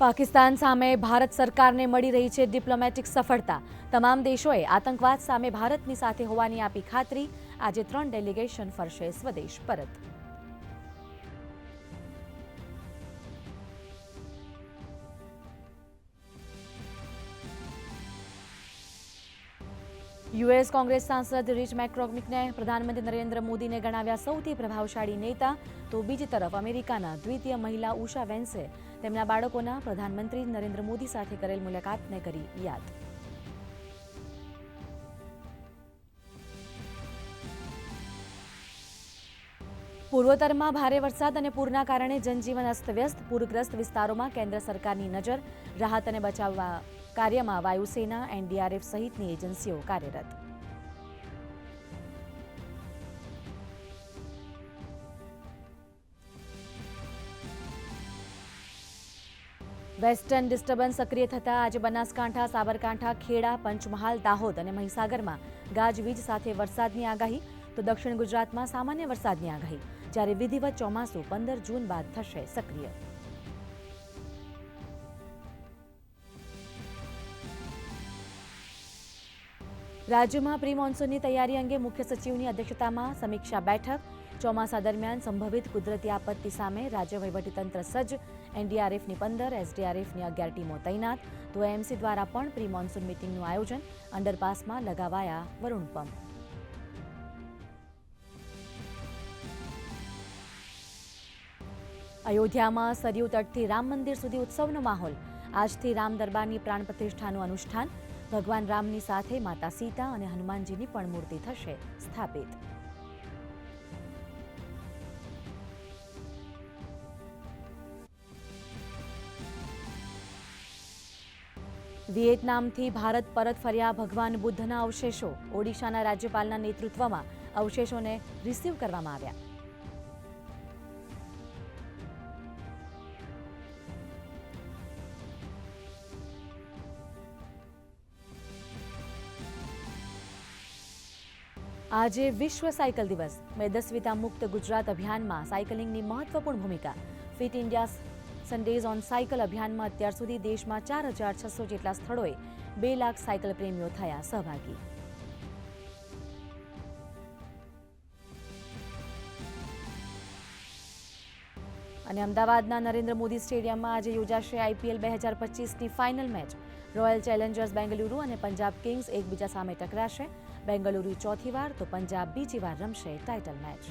પાકિસ્તાન સામે ભારત સરકારને મળી રહી છે ડિપ્લોમેટિક સફળતા. તમામ દેશોએ આતંકવાદ સામે ભારતની સાથે હોવાની આપી ખાતરી. આજે ત્રણ ડેલિગેશન ફરશે સ્વદેશ પરત. યુએસ કોંગ્રેસ સાંસદ રિચ મેક્રોમિકને પ્રધાનમંત્રી નરેન્દ્ર મોદીને ગણાવ્યા સૌથી પ્રભાવશાળી નેતા, તો બીજી તરફ અમેરિકાના દ્વિતીય મહિલા ઉષા વેન્સે તેમના બાળકોના પ્રધાનમંત્રી નરેન્દ્ર મોદી સાથે કરેલ મુલાકાતને કરી યાદ. પૂર્વોત્તરમાં ભારે વરસાદ અને પૂરના કારણે જનજીવન અસ્તવ્યસ્ત, પૂરગ્રસ્ત વિસ્તારોમાં કેન્દ્ર સરકારની નજર રાહત અને બચાવવા કાર્યમાં વાયુસેના, એનડીઆરએફ સહિતની એજન્સીઓ કાર્યરત. વેસ્ટર્ન ડિસ્ટર્બન્સ સક્રિય થતાં આજે બનાસકાંઠા, સાબરકાંઠા, ખેડા, પંચમહાલ, દાહોદ અને મહીસાગરમાં ગાજવીજ સાથે વરસાદની આગાહી. તો દક્ષિણ ગુજરાતમાં સામાન્ય વરસાદની આગાહી. જ્યારે વિધિવત ચોમાસું પંદર જૂન બાદ થશે સક્રિય. રાજ્યમાં પ્રી મોન્સૂનની તૈયારી અંગે મુખ્ય સચિવની અધ્યક્ષતામાં સમીક્ષા બેઠક. ચોમાસા દરમિયાન સંભવિત કુદરતી આપત્તિ સામે રાજ્ય વહીવટીતંત્ર સજ્જ. એનડીઆરએફની પંદર, એસડીઆરએફની અગિયાર ટીમો તૈનાત. તો એએમસી દ્વારા પણ પ્રી મોન્સૂન મિટિંગનું આયોજન અંડરપાસમાં લગાવાયા વરુણ પંપ. અયોધ્યામાં સરયુ તટથી રામ મંદિર સુધી ઉત્સવનો માહોલ. આજથી રામ દરબારની પ્રાણ પ્રતિષ્ઠાનું અનુષ્ઠાન. ભગવાન રામની સાથે માતા સીતા અને હનુમાનજીની પણ મૂર્તિ થશે સ્થાપિત. વિયેતનામથી ભારત પરત ફર્યા ભગવાન બુદ્ધના અવશેષો. ઓડિશાના રાજ્યપાલના નેતૃત્વમાં અવશેષોને રિસીવ કરવામાં આવ્યા. આજે વિશ્વ સાયકલ દિવસ. મેદસ્વિતા મુક્ત ગુજરાત અભિયાનમાં સાયકલિંગની મહત્વપૂર્ણ ભૂમિકા. Fit India Sundays on cycle અભિયાનમાં અત્યાર સુધી દેશમાં ચાર હજાર છસો જેટલા સ્થળોએ બે લાખ સાયકલ પ્રેમીઓ થયા સહભાગી. અને અમદાવાદના નરેન્દ્ર મોદી સ્ટેડિયમમાં આજે યોજાશે આઈપીએલ બે હજાર પચીસની final match. Royal Challengers Bengaluru અને પંજાબ કિંગ્સ એકબીજા સામે ટકરાશે. બેંગલુરુ ચોથી વાર તો પંજાબ બીજી વાર રમશે ટાઇટલ મેચ